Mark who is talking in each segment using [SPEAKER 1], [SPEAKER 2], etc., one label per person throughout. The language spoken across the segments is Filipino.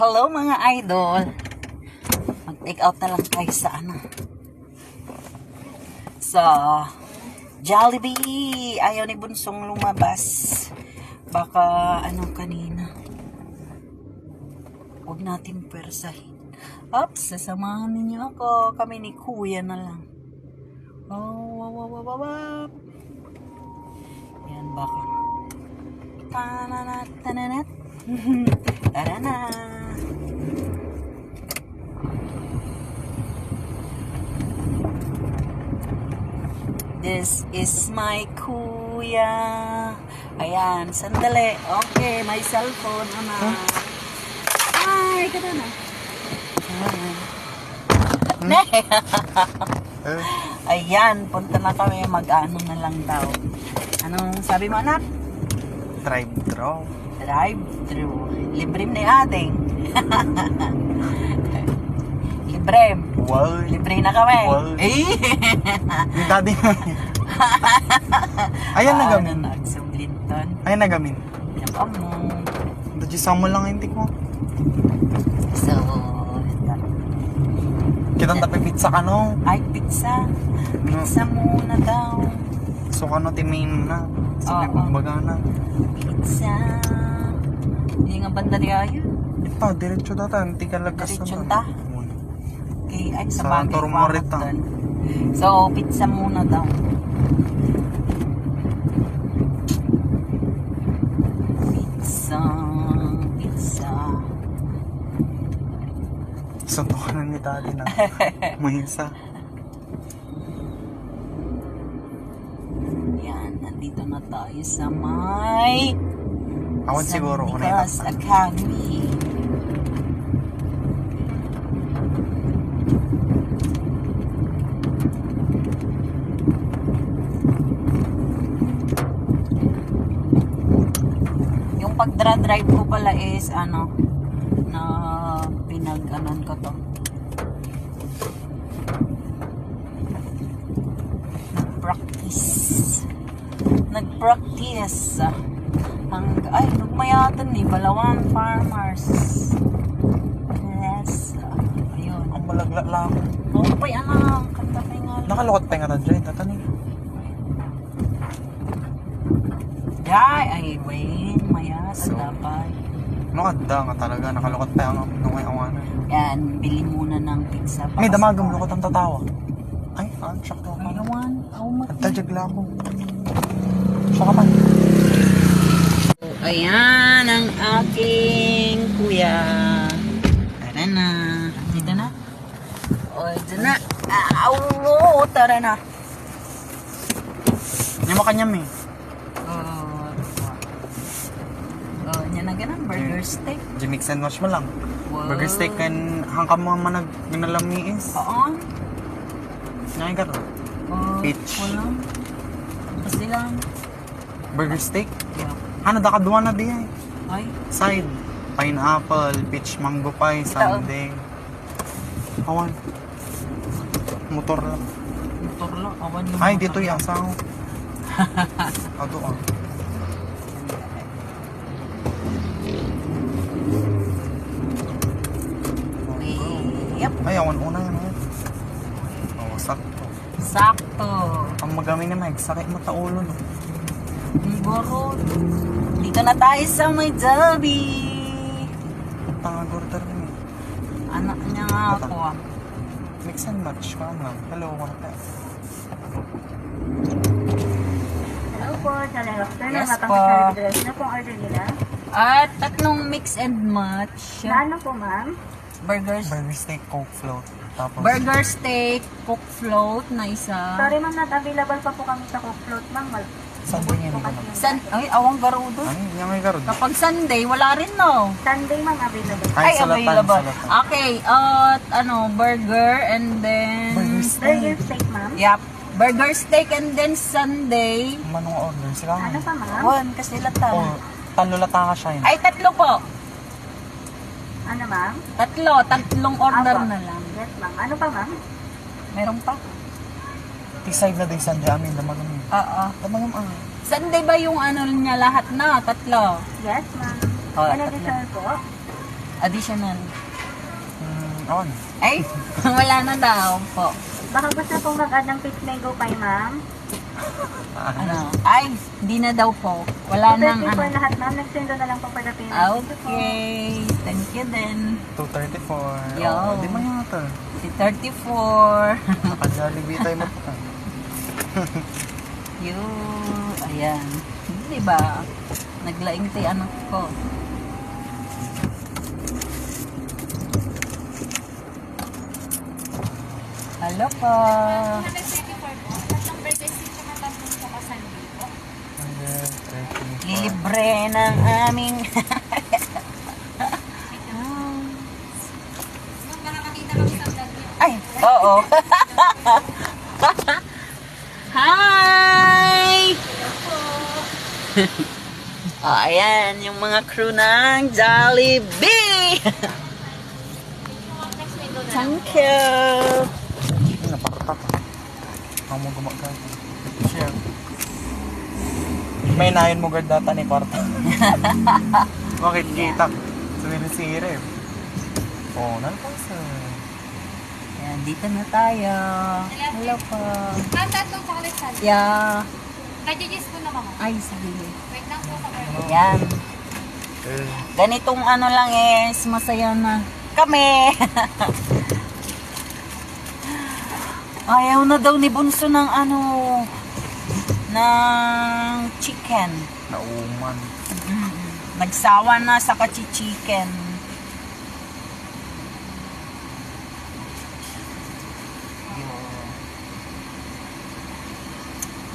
[SPEAKER 1] Hello mga idol. Mag-take out na lang tayo sa ano. Sa Jollibee. Ayaw ni Bunsong lumabas. Baka ano kanina. Huwag natin persahin. Ops, sasamahan ninyo ako. Kami ni Kuya na lang. Oh, wow, wow, wow, wow, wow. Yan, baka. Tananat, tananat. Tara na. This is my kuya. Ayan, sandali. Okay, may cellphone, ama. Ay, kada na. Ne.
[SPEAKER 2] Eh,
[SPEAKER 1] Ayan, punta na kami. Mag-ano na lang daw. Anong sabi mo, anak?
[SPEAKER 2] drive through.
[SPEAKER 1] Drive-thru. Libre na ating. Libre.
[SPEAKER 2] Wow.
[SPEAKER 1] Libre na kami.
[SPEAKER 2] Wow.
[SPEAKER 1] Eh.
[SPEAKER 2] Yung daddy Ayan na gamin.
[SPEAKER 1] Ano, nagsublinton.
[SPEAKER 2] Ayan na gamin.
[SPEAKER 1] Yan pa mo.
[SPEAKER 2] Daddy samo lang hindi ko.
[SPEAKER 1] So,
[SPEAKER 2] Kitang tapi pizza ka no.
[SPEAKER 1] ay, pizza. Pizza muna daw.
[SPEAKER 2] So kano timin na. Sa may
[SPEAKER 1] Oo.
[SPEAKER 2] pagbaga na.
[SPEAKER 1] Pizza. Hindi nga banda ayo.
[SPEAKER 2] Di pa, diretso data. Hindi ka lagkas
[SPEAKER 1] Diretso
[SPEAKER 2] na.
[SPEAKER 1] ta? Okay, ay, sa,
[SPEAKER 2] Sa
[SPEAKER 1] bagay ako dun. So, pizza muna daw. Pizza. Pizza.
[SPEAKER 2] Sunto ka na ni daddy na. Mahisa.
[SPEAKER 1] Yan, nandito na tayo sa may
[SPEAKER 2] Awan
[SPEAKER 1] San
[SPEAKER 2] siguro
[SPEAKER 1] Nicolas
[SPEAKER 2] na
[SPEAKER 1] Academy. Yung pagdra-drive ko pala is ano na pinag-anon ko to. Nag-practice. Nag-practice. Ang, ay, nagmayatan ni Balawan Farmers. Yes. Ayun.
[SPEAKER 2] Ang malagla lang.
[SPEAKER 1] Oh, pay anak. Kanta pa nga.
[SPEAKER 2] Nakalukot pa nga na dyan. Tatani.
[SPEAKER 1] Ay, ay, wait. Mayat.
[SPEAKER 2] So,
[SPEAKER 1] dapat.
[SPEAKER 2] No, adda nga talaga. Nakalukot pa yung nung may awanan.
[SPEAKER 1] Yan, bili muna ng pizza.
[SPEAKER 2] May damagam lukot ang tatawa. Ay, ah, shock to
[SPEAKER 1] Ay,
[SPEAKER 2] ako.
[SPEAKER 1] naman. Oh, mati.
[SPEAKER 2] Adda jagla ako. Shock ka man.
[SPEAKER 1] Ayan ang aking kuya. Tara na. Dito na. O, dito na. Oh, tara na.
[SPEAKER 2] Hindi mo kanyam eh.
[SPEAKER 1] Oh, oh, na ganun. Burger steak.
[SPEAKER 2] Di mix and match mo lang.
[SPEAKER 1] Wow.
[SPEAKER 2] Burger steak kan hangkam mo man ginalami is.
[SPEAKER 1] Oo.
[SPEAKER 2] Ka ro.
[SPEAKER 1] Oh,
[SPEAKER 2] Peach.
[SPEAKER 1] Wala. Kasi lang.
[SPEAKER 2] Burger steak.
[SPEAKER 1] Yeah.
[SPEAKER 2] Ano da na di ay.
[SPEAKER 1] Ay,
[SPEAKER 2] Side. Pineapple, peach mango pie, sundae. Awan. Motor lang.
[SPEAKER 1] motor lang. Awan yung
[SPEAKER 2] Ay, dito yung asaw. Ato ah.
[SPEAKER 1] Yep.
[SPEAKER 2] Ay, awan una yan. Oh, sakto.
[SPEAKER 1] Sakto.
[SPEAKER 2] Ang magamin na mag sakit mo ta ulo no.
[SPEAKER 1] Boro. Dito na tayo sa may.
[SPEAKER 2] Tanga order ni.
[SPEAKER 1] Anak niya nga ako ah.
[SPEAKER 2] Mix and match ka lang. Hello, what ka?
[SPEAKER 3] Hello po, Doctor.
[SPEAKER 1] Yes po.
[SPEAKER 3] Na po ang order nila.
[SPEAKER 1] At tatlong mix and match.
[SPEAKER 3] Na ano po, ma'am?
[SPEAKER 1] Burgers.
[SPEAKER 2] Burger steak, coke float. Tapos,
[SPEAKER 1] Burger steak, cook float na isa.
[SPEAKER 3] Sorry, ma'am, not available pa po kami sa Coke Float, ma'am. Mal-
[SPEAKER 2] Sunday na.
[SPEAKER 3] yung-
[SPEAKER 1] San, ay, awang garudo.
[SPEAKER 2] Ay, yung may karod.
[SPEAKER 1] Kapag Sunday, wala rin no.
[SPEAKER 3] Sunday, ma'am, available.
[SPEAKER 2] Ay,
[SPEAKER 1] available.
[SPEAKER 2] salatan.
[SPEAKER 1] Okay, at ano, burger and then...
[SPEAKER 2] Burger
[SPEAKER 3] Burger
[SPEAKER 2] steak.
[SPEAKER 3] steak, ma'am.
[SPEAKER 1] Yep. Burger steak and then Sunday.
[SPEAKER 2] Manong order sila.
[SPEAKER 3] Ano pa, ma'am?
[SPEAKER 1] One, kasi lata.
[SPEAKER 2] Oh, talo lata ka siya yun.
[SPEAKER 1] Ay, tatlo po.
[SPEAKER 3] Ano, ma'am?
[SPEAKER 1] Tatlo. Tatlong order
[SPEAKER 3] Apo.
[SPEAKER 1] na lang.
[SPEAKER 3] Yes, ma'am. Ano pa, ma'am?
[SPEAKER 1] Meron pa?
[SPEAKER 2] Tisay na din sa amin. Damagam.
[SPEAKER 1] Oo.
[SPEAKER 2] Damagam ah.
[SPEAKER 1] Sunday ba yung ano niya lahat na? Tatlo.
[SPEAKER 3] Yes, ma'am.
[SPEAKER 1] Oh,
[SPEAKER 3] Ano
[SPEAKER 1] tatlo.
[SPEAKER 3] additional po?
[SPEAKER 1] Additional.
[SPEAKER 2] Hmm, on.
[SPEAKER 1] Ay, wala na daw po.
[SPEAKER 3] Baka gusto pong mag-add ng peach mango pie, ma'am.
[SPEAKER 1] Ano? Ay, di na daw po. Wala nang
[SPEAKER 3] 230 po
[SPEAKER 1] ano.
[SPEAKER 3] lahat, ma'am. Next window na lang po. Thank you po.
[SPEAKER 1] Okay. Thank you din.
[SPEAKER 2] 234.
[SPEAKER 1] Yo.
[SPEAKER 2] Oh, di ba nga ito?
[SPEAKER 1] Si 34.
[SPEAKER 2] Naka-Jollibee tayo mo pa.
[SPEAKER 1] Yun. Ayan. Di ba? Naglaing tayo anak ko. Hello po.
[SPEAKER 2] 134.
[SPEAKER 1] Libre ng aming... Ay, oo. oh, ayan, yung mga crew ng Jollibee! Thank you!
[SPEAKER 2] Pa. Ako mo gumagay. Share. May nayon mo guard data ni kwarta. Bakit kita? Suminisire. Oh, nalpasa.
[SPEAKER 1] Ayan, dito na tayo. Hello po.
[SPEAKER 4] Ma'am, tatlong chocolate.
[SPEAKER 1] Yeah.
[SPEAKER 4] Kajijis po na mama.
[SPEAKER 1] Ay, sige.
[SPEAKER 4] Wait lang po.
[SPEAKER 1] Ayan.
[SPEAKER 2] Eh,
[SPEAKER 1] Ganitong ano lang is, masaya na kami. Ayaw na daw ni Bunso ng ano, ng chicken.
[SPEAKER 2] nauman.
[SPEAKER 1] Nagsawa na sa kachi-chicken.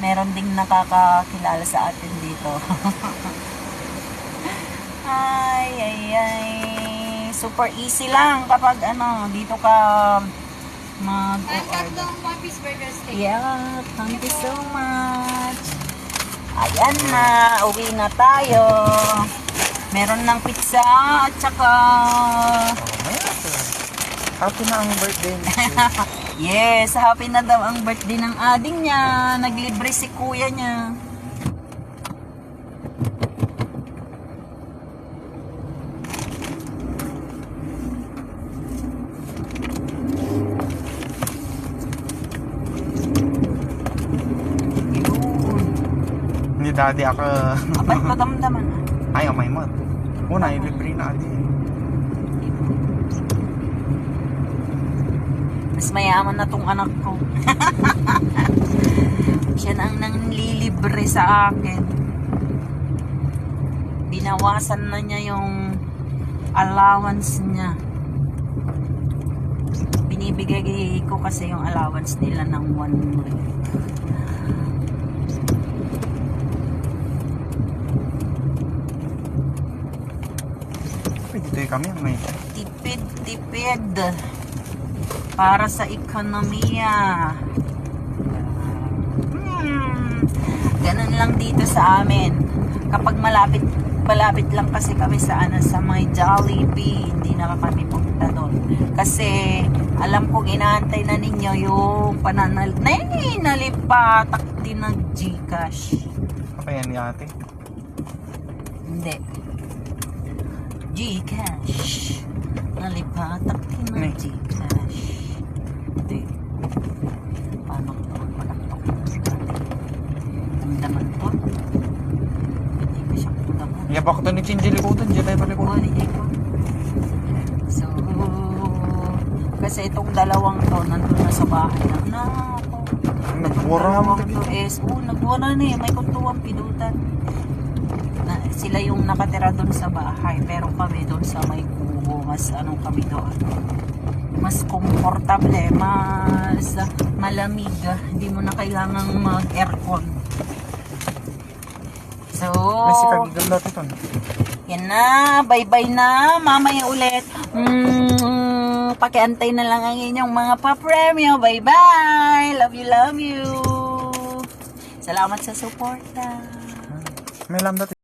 [SPEAKER 1] Meron ding nakakakilala sa atin dito. ay, ay, ay. Super easy lang kapag ano, dito ka mag-order.
[SPEAKER 4] tatlong one piece burger steak.
[SPEAKER 1] Yeah, thank you so much. Ayan na, uwi na tayo. Meron ng pizza at saka...
[SPEAKER 2] Oh. Happy na ang birthday ni
[SPEAKER 1] Yes, happy na daw ang birthday ng ading niya. Naglibre si kuya niya.
[SPEAKER 2] Ni daddy ako.
[SPEAKER 1] Apat madamdaman.
[SPEAKER 2] Ay, amay mo. Una, ilibre na adi.
[SPEAKER 1] Mas mayaman na tong anak ko. Siya na ang nanglilibre sa akin. Binawasan na niya yung allowance niya. Binibigay ko kasi yung allowance nila ng one week.
[SPEAKER 2] Pwede kami may
[SPEAKER 1] Tipid, tipid. Para sa ekonomiya. Hmm. Ganun lang dito sa amin. Kapag malapit malapit lang kasi kami sa ano sa may Jollibee, hindi na kami punta doon. Kasi alam kong inaantay na ninyo yung pananal Nay, nalipatak din ng Gcash.
[SPEAKER 2] pa yan ni ate.
[SPEAKER 1] Hindi. Gcash. Nalipatak din ng. Gcash. Hindi. Paano ko magpalakpak ng sinabi? Damdaman to. Hindi ko siya
[SPEAKER 2] Yabak to ni Chinji likutan. Diyan tayo palikutan.
[SPEAKER 1] So, kasi itong dalawang to, nandun na sa bahay na. Na, ako.
[SPEAKER 2] Nagwara mo.
[SPEAKER 1] is, oh, nagwara na eh. May kuntuang pidutan. Na, sila yung nakatira doon sa bahay. Pero kami doon sa may kubo. Mas ano kami doon. Mas komportable. Mas malamig. Hindi mo na kailangang mag-aircon. So,
[SPEAKER 2] May sikagigam dati to.
[SPEAKER 1] yan na, bye-bye na. Mamaya ulit. Mm, pakiantay na lang ang inyong mga papremyo. Bye-bye. Love you, love you. Salamat sa suporta.
[SPEAKER 2] May lam dati.